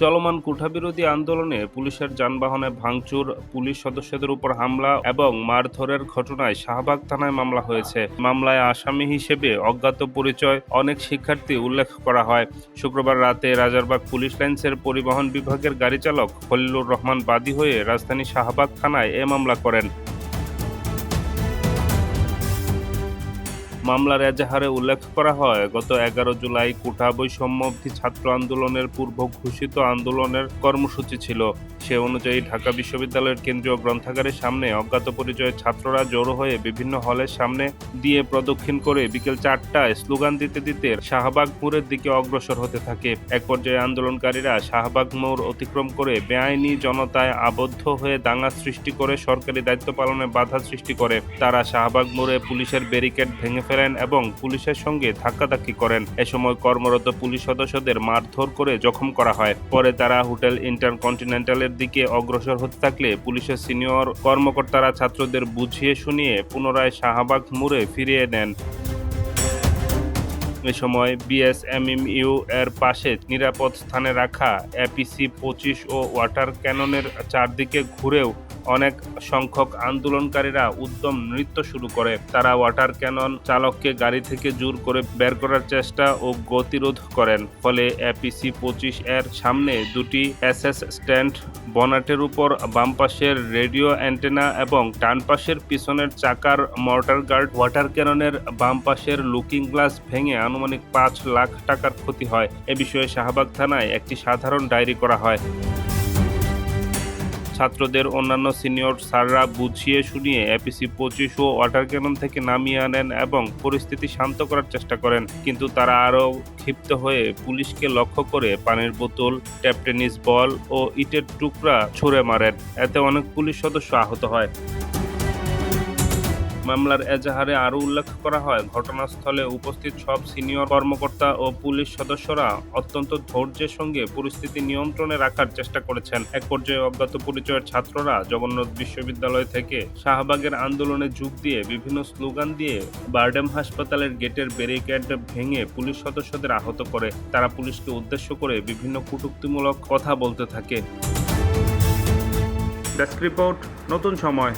চলমান কোঠাবিরোধী আন্দোলনে পুলিশের যানবাহনে ভাঙচুর, পুলিশ সদস্যদের উপর হামলা এবং মারধরের ঘটনায় শাহবাগ থানায় মামলা হয়েছে। মামলায় আসামি হিসেবে অজ্ঞাত পরিচয় অনেক শিক্ষার্থী উল্লেখ করা হয়। শুক্রবার রাতে রাজারবাগ পুলিশ লাইন্সের পরিবহন বিভাগের গাড়ি চালক খলিলুর রহমান বাদী হয়ে রাজধানী শাহবাগ থানায় এ মামলা করেন। মামলার এজাহারে উল্লেখ করা হয়, গত এগারো জুলাই কোটা বৈষম্যবধি ছাত্র আন্দোলনের পূর্ব ঘোষিত আন্দোলনের কর্মসূচি ছিল। সে অনুযায়ী ঢাকা বিশ্ববিদ্যালয়ের কেন্দ্রীয় গ্রন্থাগারের সামনে অজ্ঞাত পরিচয়ে ছাত্ররা জড়ো হয়ে বিভিন্ন হলের সামনে দিয়ে প্রদক্ষিণ করে বিকেল চারটায় স্লোগান দিতে দিতে শাহবাগ মোড়ের দিকে অগ্রসর হতে থাকে। এক পর্যায়ে আন্দোলনকারীরা শাহবাগ মোড় অতিক্রম করে বেআইনি জনতায় আবদ্ধ হয়ে দাঙ্গা সৃষ্টি করে সরকারি দায়িত্ব পালনে বাধা সৃষ্টি করে। তারা শাহবাগ মোড়ে পুলিশের ব্যারিকেড ভেঙে ফেলেন এবং পুলিশের সঙ্গে ধাক্কাধাক্কি করেন। এ সময় কর্মরত পুলিশ সদস্যদের মারধর করে জখম করা হয়। পরে তারা হোটেল ইন্টারকন্টিনেন্টালের দিকে অগ্রসর হতে থাকলে পুলিশের সিনিয়র কর্মকর্তারা ছাত্রদের বুঝিয়ে শুনিয়ে পুনরায় শাহবাগ মোড়ে ফিরিয়ে নেন। এ সময় বিএসএমএমইউ এর পাশে নিরাপদ স্থানে রাখা এপিসি পঁচিশ ও ওয়াটার ক্যাননের চারদিকে ঘুরেও অনেক সংখ্যক আন্দোলনকারীরা উদ্যম নৃত্য শুরু করে। তারা ওয়াটার ক্যানন চালককে গাড়ি থেকে জোর করে বের করার চেষ্টা ও গতিরোধ করেন। ফলে এপিসি পঁচিশ এর সামনে দুটি এসএস স্ট্যান্ড, বনাটের উপর বাম পাশের রেডিও অ্যান্টেনা এবং ডান পাশের পিছনের চাকার মর্টার গার্ড ওয়াটার ক্যাননের বাম পাশের লুকিং গ্লাস ভেঙে আনুমানিক পাঁচ লাখ টাকার ক্ষতি হয়। এ বিষয়ে শাহবাগ থানায় একটি সাধারণ ডায়েরি করা হয়। ছাত্রদের অন্যান্য সিনিয়র স্যাররা বুঝিয়ে শুনিয়ে এপিসি পঁচিশ ও ওয়াটার ক্যানন থেকে নামিয়ে আনেন এবং পরিস্থিতি শান্ত করার চেষ্টা করেন। কিন্তু তারা আরও ক্ষিপ্ত হয়ে পুলিশকে লক্ষ্য করে পানির বোতল, ট্যাপ টেনিস বল ও ইটের টুকরা ছুঁড়ে মারেন। এতে অনেক পুলিশ সদস্য আহত হয়। মামলার এজাহারে আরও উল্লেখ করা হয়, ঘটনাস্থলে উপস্থিত সব সিনিয়র কর্মকর্তা ও পুলিশ সদস্যরা অত্যন্ত ধৈর্যের সঙ্গে পরিস্থিতি নিয়ন্ত্রণে রাখার চেষ্টা করেছেন। এক পর্যায়ে অজ্ঞাত পরিচয়ের ছাত্ররা জগন্নাথ বিশ্ববিদ্যালয় থেকে শাহবাগের আন্দোলনে যোগ দিয়ে বিভিন্ন স্লোগান দিয়ে বারডেম হাসপাতালের গেটের ব্যারিকেড ভেঙে পুলিশ সদস্যদের আহত করে। তারা পুলিশকে উদ্দেশ্য করে বিভিন্ন কটূক্তিমূলক কথা বলতে থাকে। ডেস্ক রিপোর্ট, নতুন সময়।